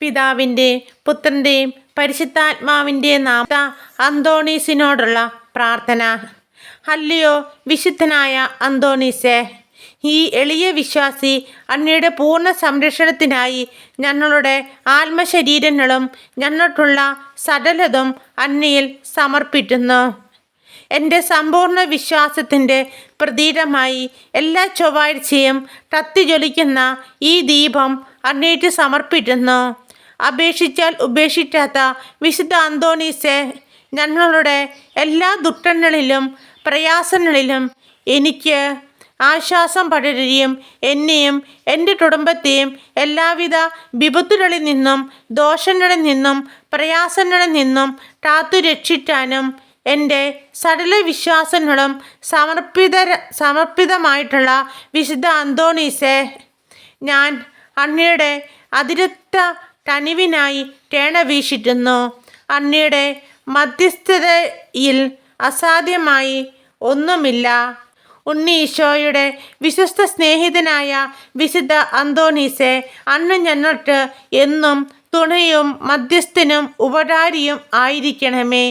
പിതാവിന്റെ പുത്രന്റെയും പരിശുദ്ധാത്മാവിന്റെ നാമ അന്തോണീസിനോടുള്ള പ്രാർത്ഥന. അല്ലയോ വിശുദ്ധനായ അന്തോണീസെ ഈ എളിയ വിശ്വാസി അങ്ങയുടെ പൂർണ സംരക്ഷണത്തിനായി ഞങ്ങളുടെ ആത്മശരീരങ്ങളും ഞങ്ങൾക്കുള്ള സകലതും അന്നയിൽ സമർപ്പിക്കുന്നു. എന്റെ സമ്പൂർണ വിശ്വാസത്തിന്റെ പ്രതീകമായി എല്ലാ ചൊവ്വാഴ്ചയും കത്തിജ്വലിക്കുന്ന ഈ ദീപം അങ്ങേറ്റ് സമർപ്പിക്കുന്നു. അപേക്ഷിച്ചാൽ ഉപേക്ഷിക്കാത്ത വിശുദ്ധ അന്തോണീസെ ഞങ്ങളുടെ എല്ലാ ദുഃഖങ്ങളിലും പ്രയാസങ്ങളിലും എനിക്ക് ആശ്വാസം പടരുകയും എന്നെയും എന്റെ കുടുംബത്തെയും എല്ലാവിധ വിപത്തുകളിൽ നിന്നും ദോഷങ്ങളിൽ നിന്നും പ്രയാസങ്ങളിൽ നിന്നും കാത്തു രക്ഷിക്കാനും എന്റെ സടല വിശ്വാസങ്ങളും സമർപ്പിത സമർപ്പിതമായിട്ടുള്ള വിശുദ്ധ അന്തോണീസെ ഞാൻ അങ്ങയുടെ അതിരക്ത കനിവിനായി ടേണ വീക്ഷിക്കുന്നു അങ്ങയുടെ മധ്യസ്ഥതയിൽ അസാധ്യമായി ഒന്നുമില്ല. ഉണ്ണി ഈശോയുടെ വിശ്വസ്ത സ്നേഹിതനായ വിശുദ്ധ അന്തോണീസെ അന്ന് ഞങ്ങൾക്ക് എന്നും തുണയും മധ്യസ്ഥനും ഉപകാരിയും ആയിരിക്കണമേ.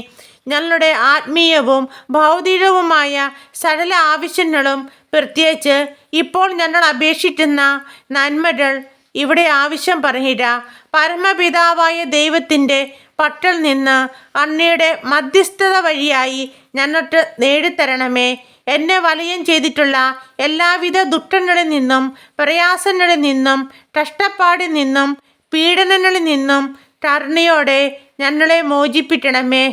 ഞങ്ങളുടെ ആത്മീയവും ഭൗതികവുമായ സകല ആവശ്യങ്ങളും പ്രത്യേകിച്ച് ഇപ്പോൾ ഞങ്ങൾ അപേക്ഷിക്കുന്ന നന്മകൾ ഇവിടെ ആവശ്യം പറയുക പരമപിതാവായ ദൈവത്തിന്റെ പട്ടൽ നിന്ന് അണ്ണയുടെ മധ്യസ്ഥത വഴിയായി ഞങ്ങൾക്ക് നേടിത്തരണമേ. എന്നെ വലയം ചെയ്തിട്ടുള്ള എല്ലാവിധ ദുഃഖങ്ങളിൽ നിന്നും പ്രയാസങ്ങളിൽ നിന്നും കഷ്ടപ്പാടിൽ നിന്നും പീഡനങ്ങളിൽ നിന്നും കരുണയോടെ ഞങ്ങളെ മോചിപ്പിക്കണമേ.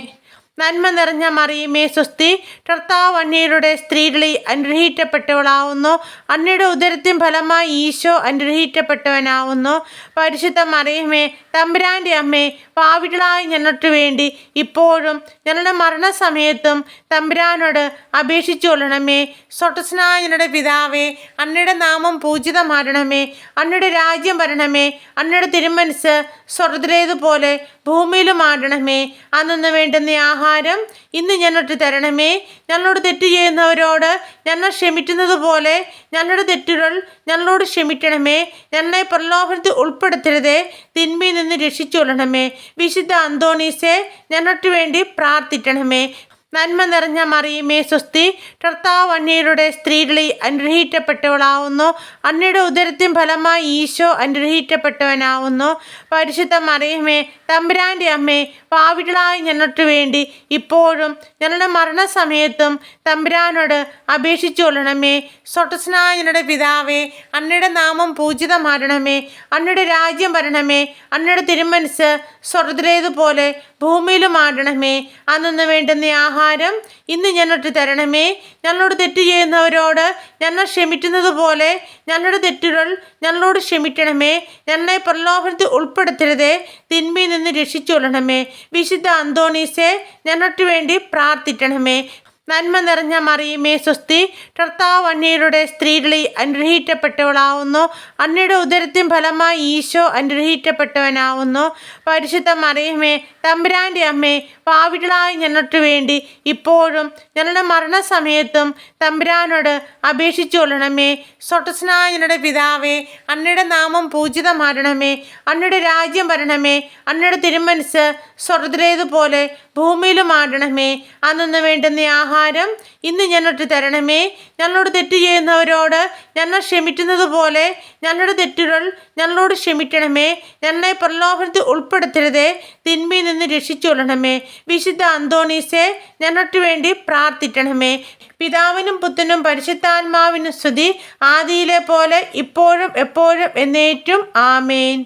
നന്മ നിറഞ്ഞ മറിയുമേ സ്വസ്തി. കർത്താവ് അന്യരുടെ സ്ത്രീകളിൽ അനുഗ്രഹിക്കപ്പെട്ടവളാവുന്നു അന്നയുടെ ഉദരത്തിൻ ഫലമായി ഈശോ അനുഗ്രഹിക്കപ്പെട്ടവനാവുന്നു പരിശുദ്ധ മറിയമേ തമ്പുരാന്റെ അമ്മേ പാവികളായി ഞങ്ങൾക്ക് വേണ്ടി. ഇപ്പോഴും ഞങ്ങളുടെ മരണസമയത്തും തമ്പുരാനോട് അപേക്ഷിച്ചു കൊള്ളണമേ. സ്വട്ടസ്നായ ഞങ്ങളുടെ പിതാവേ അന്നയുടെ നാമം പൂജിതമാരണമേ അന്നയുടെ രാജ്യം വരണമേ. അന്നയുടെ തിരുമനസ് സ്വർഗത്തിലേതുപോലെ ഭൂമിയിലും ആടണമേ അന്നു വേണ്ടുന്ന ആഹാരം ഇന്ന് ഞങ്ങൾക്ക് തരണമേ. ഞങ്ങളോട് തെറ്റ് ചെയ്യുന്നവരോട് ഞങ്ങൾ ക്ഷമിക്കുന്നത് പോലെ ഞങ്ങളുടെ തെറ്റുകൾ ഞങ്ങളോട് ക്ഷമിക്കണമേ. ഞങ്ങളെ പ്രലോഭനത്തിൽ ഉൾപ്പെടുത്തരുതേ. തിന്മയിൽ നിന്ന് രക്ഷിച്ചുകൊള്ളണമേ വിശുദ്ധ അന്തോണീസെ ഞങ്ങൾക്ക് വേണ്ടി പ്രാർത്ഥിക്കണമേ. നന്മ നിറഞ്ഞ മറിയുമേ സ്വസ്തി. കർത്താവ് അന്യരുടെ സ്ത്രീകളിൽ അനുഗ്രഹിക്കപ്പെട്ടവളാവുന്നു അന്നയുടെ ഉദരത്തിൻ ഫലമായി ഈശോ അനുഗ്രഹിക്കപ്പെട്ടവനാവുന്നു പരിശുദ്ധ മറിയമ്മേ തമ്പുരാന്റെ അമ്മേ പാവികളായി ഞങ്ങൾക്ക് വേണ്ടി ഇപ്പോഴും ഞങ്ങളുടെ മരണസമയത്തും തമ്പുരാനോട് അപേക്ഷിച്ചു കൊള്ളണമേ. സ്വട്ടസ്നായ ഞങ്ങളുടെ പിതാവേ അന്നയുടെ നാമം പൂജിതമാരണമേ. അന്നയുടെ രാജ്യം വരണമേ. അന്നയുടെ തിരുമനസ് സ്വർഗത്തിലേതുപോലെ ഭൂമിയിലും ആടണമേ അന്നു വേണ്ടുന്ന ആഹാരം ഇന്ന് ഞങ്ങൾക്ക് തരണമേ. ഞങ്ങളോട് തെറ്റ് ചെയ്യുന്നവരോട് ഞങ്ങൾ ക്ഷമിക്കുന്നത് പോലെ ഞങ്ങളുടെ തെറ്റുകൾ ഞങ്ങളോട് ക്ഷമിക്കണമേ. ഞങ്ങളെ പ്രലോഭനത്തിൽ ഉൾപ്പെടുത്തരുതേ. തിന്മയിൽ നിന്ന് രക്ഷിച്ചുകൊള്ളണമേ വിശുദ്ധ അന്തോണീസെ ഞങ്ങൾക്ക് വേണ്ടി പ്രാർത്ഥിക്കണമേ. നന്മ നിറഞ്ഞ മറിയുമേ സ്വസ്തി. കർത്താവ് അന്യരുടെ സ്ത്രീകളിൽ അനുഗ്രഹിക്കപ്പെട്ടവളാവുന്നു അന്നയുടെ ഉദരത്തിൻ ഫലമായി ഈശോ അനുഗ്രഹിക്കപ്പെട്ടവനാവുന്നു പരിശുദ്ധ മറിയമേ തമ്പുരാന്റെ അമ്മേ പാവികളായി ഞങ്ങൾക്ക് വേണ്ടി ഇപ്പോഴും ഞങ്ങളുടെ മരണസമയത്തും തമ്പുരാനോട് അപേക്ഷിച്ചു കൊള്ളണമേ. സ്വട്ടസ്നായ ഞങ്ങളുടെ പിതാവേ അന്നയുടെ നാമം പൂജിതമാരണമേ അന്നയുടെ രാജ്യം വരണമേ. അന്നയുടെ തിരുമനസ് സ്വർഗത്തിലേതുപോലെ ഭൂമിയിലും ആടണമേ അന്നു വേണ്ടുന്ന ആഹാരം ഇന്ന് ഞങ്ങൾക്ക് തരണമേ. ഞങ്ങളോട് തെറ്റ് ചെയ്യുന്നവരോട് ഞങ്ങൾ ക്ഷമിക്കുന്നത് പോലെ ഞങ്ങളുടെ തെറ്റുകൾ ഞങ്ങളോട് ക്ഷമിക്കണമേ. ഞങ്ങളെ പ്രലോഭനത്തിൽ ഉൾപ്പെടുത്തരുതേ. തിന്മയിൽ നിന്ന് രക്ഷിച്ചുകൊള്ളണമേ. വിശുദ്ധ അന്തോണീസെ ഞങ്ങൾക്ക് വേണ്ടി പ്രാർത്ഥിക്കണമേ. പിതാവിനും പുത്രനും പരിശുദ്ധാത്മാവിനും സ്തുതി. ആദിയിലെ പോലെ ഇപ്പോഴും എപ്പോഴും എന്നേറ്റും ആമേൻ.